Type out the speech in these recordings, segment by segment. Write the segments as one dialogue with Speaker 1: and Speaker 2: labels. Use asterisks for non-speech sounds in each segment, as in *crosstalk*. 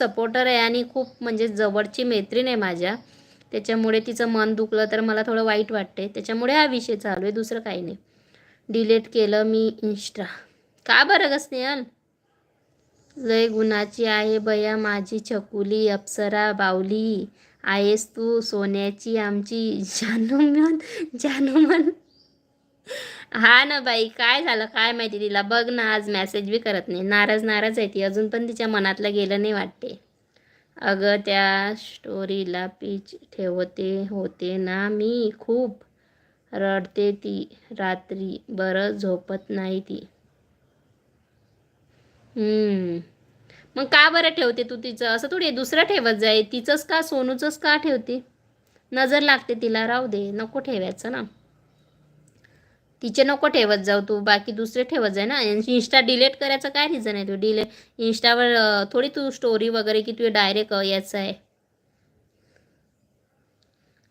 Speaker 1: Supporter आहे आणि खूप म्हणजे जवळची मैत्रीण आहे माझ्या. त्याच्यामुळे तिचं मन दुखलं तर मला थोडं वाईट वाटते त्याच्यामुळे हा विषय चालू आहे दुसरं काही नाही. डिलीट केलं मी इन्स्टा का बरं ग स्नेहल? लय गुणाची आहे बया माझी छकुली अप्सरा बावली. आहेस तू सोन्याची आमची. *laughs* जानूमन जानूमन हा ना बाई काय झालं? काय माहिती तिला? बघ ना आज मॅसेज बी करत नाही. नाराज नाराज आहे ती. अजून पण तिच्या मनातलं गेलं नाही वाटते. अगं त्या स्टोरीला पीच ठेवते होते ना मी. खूप रडते ती रात्री. बरं झोपत नाही ती. मग का बरं ठेवते तू तिचं? असं थोडी दुसरं ठेवत जाय. तिचंच का सोनूचंच का ठेवते? नजर लागते तिला. राहू दे नको ठेवायचं ना. तिचे नको ठेवत जाऊ तू बाकी दुसरे ठेवत जाय ना. इंस्टा डिलीट करायचं काय रिझन आहे तू? डिले इंस्टावर थोडी तू स्टोरी वगैरे की तू डायरेक्ट यायचं आहे?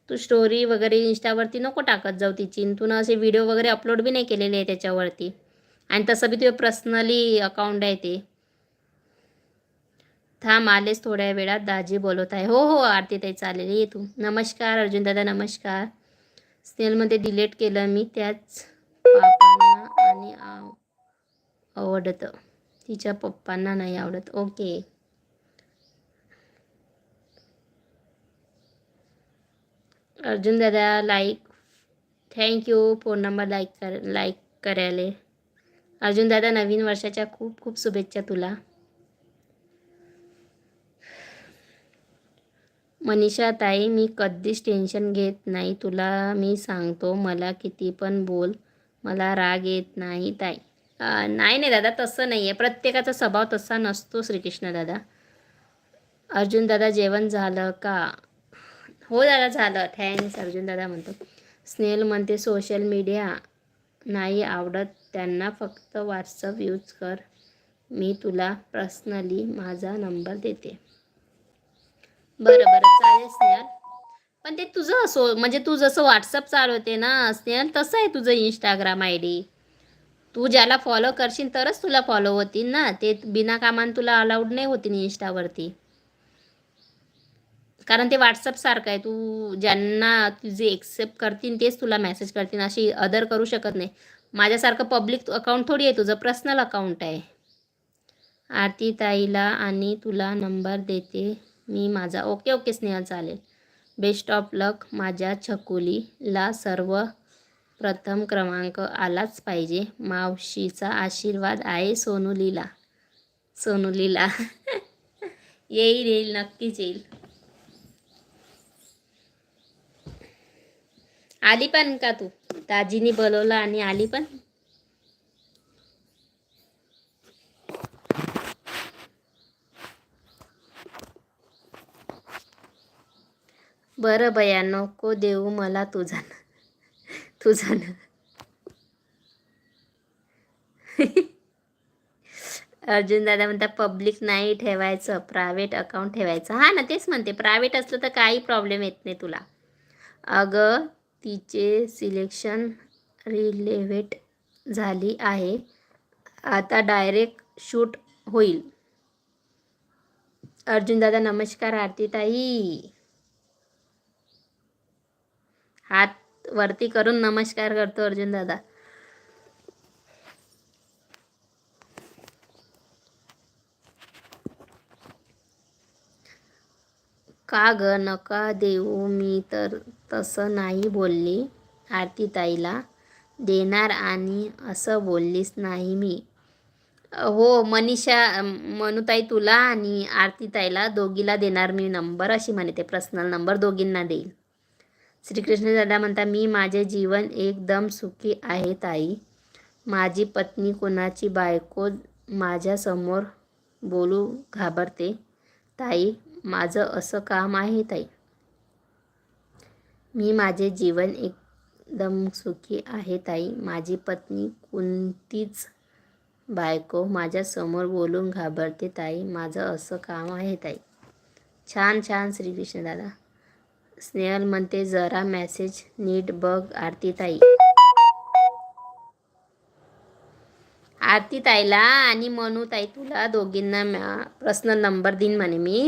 Speaker 1: तू स्टोरी वगैरे इंस्टावरती नको टाकत जाऊ तिची. तून तू ना असे व्हिडिओ वगैरे अपलोड बी नाही केलेले आहे त्याच्यावरती. आणि तसं बी तुझे पर्सनली अकाउंट आहे ते. थांब आलेच थोड्या वेळात. दाजी बोलत आहे. हो हो आरती ताई चालेल. ये तू. नमस्कार अर्जुन दादा नमस्कार. स्नेलमध्ये डिलीट केलं मी त्याच. पापांना आणि आव आवडतं. तिच्या पप्पांना नाही आवडत. ओके. अर्जुन दादा like thank you phone number like कर लाईक करायला. अर्जुन दादा नवीन वर्षाच्या खूप खूप शुभेच्छा तुला. मनीषा ताई मी कधीच टेन्शन घेत नाही. तुला मी सांगतो मला किती पण बोल. मला राग येत नाही ताई. नाही नाही दादा तसं नाही आहे प्रत्येकाचा स्वभाव तसा नसतो श्रीकृष्ण दादा. अर्जुन दादा जेवण झालं का? हो दादा झालं. थँक्स अर्जुन दादा म्हणतो. स्नेल म्हणते सोशल मीडिया नाही आवडत. त्यांना फक्त व्हॉट्सअप यूज कर. मी तुला पर्सनली माझा नंबर देते. बरं बरं. चालेल स्नेहल. पण ते तुझं असो म्हणजे तू जसं व्हॉट्सअप चालवते ना स्नेहल तसं आहे तुझं इंस्टाग्राम आय डी तू ज्याला फॉलो करशील तरच तुला फॉलो होतील ना. ते बिना कामान तुला अलाउड नाही होतील इंस्टावरती कारण ते व्हॉट्सअपसारखं आहे. तू ज्यांना तुझे एक्सेप्ट करतील तेच तुला मेसेज करतील. अशी अदर करू शकत नाही. माझ्यासारखं पब्लिक अकाउंट थोडी आहे. तुझं पर्सनल अकाउंट आहे. आरती ताईला आणि तुला नंबर देते मी माझा. ओके ओके स्नेहल चालेल. बेस्ट ऑफ लक माझ्या छकुलीला सर्व प्रथम क्रमांक आलाच पाहिजे. मावशीचा आशीर्वाद आहे सोनुलीला. सोनुलीला. *laughs* येईल येईल नक्कीच येईल. आली पण का तू? दाजीनी बोलवलं आणि आली पण? बरं बया नको देऊ मला तुझा ना तुझा ना अर्जुन दादा म्हणता पब्लिक नाही ठेवायचं प्रायव्हेट अकाउंट ठेवायचं. हां ना तेच म्हणते प्रायव्हेट असलं तर काही प्रॉब्लेम येत नाही तुला. अगं तिचे सिलेक्शन रिलेवेट झाली आहे. आता डायरेक्ट शूट होईल. अर्जुन दादा नमस्कार आरती ताई हात वरती करून नमस्कार करतो अर्जुन दादा. का ग? नका देऊ. मी तर तसं नाही बोलली आरती ताईला देणार आणि असं बोललीच नाही मी. हो मनीषा मनुताई तुला आणि आरती ताईला दोघीला देणार मी नंबर अशी म्हणते. पर्सनल नंबर दोघींना देईल. श्रीकृष्ण दादा म्हणता मी माझे जीवन एकदम सुखी आहे ताई. माझी पत्नी कोणाची बायको माझ्यासमोर बोलू घाबरते? ताई माझं असं काम आहे ताई. मी माझे जीवन एकदम सुखी आहे ताई. माझी पत्नी कोणतीच बायको माझ्यासमोर बोलून घाबरते ताई. माझं असं काम आहे ताई. छान छान श्रीकृष्ण दादा. स्नेहल म्हणते जरा मेसेज नीट बघ आरती ताई आरती ताईला आणि मनू ताई तुला दोघींना प्रश्न नंबर देईन म्हणे मी.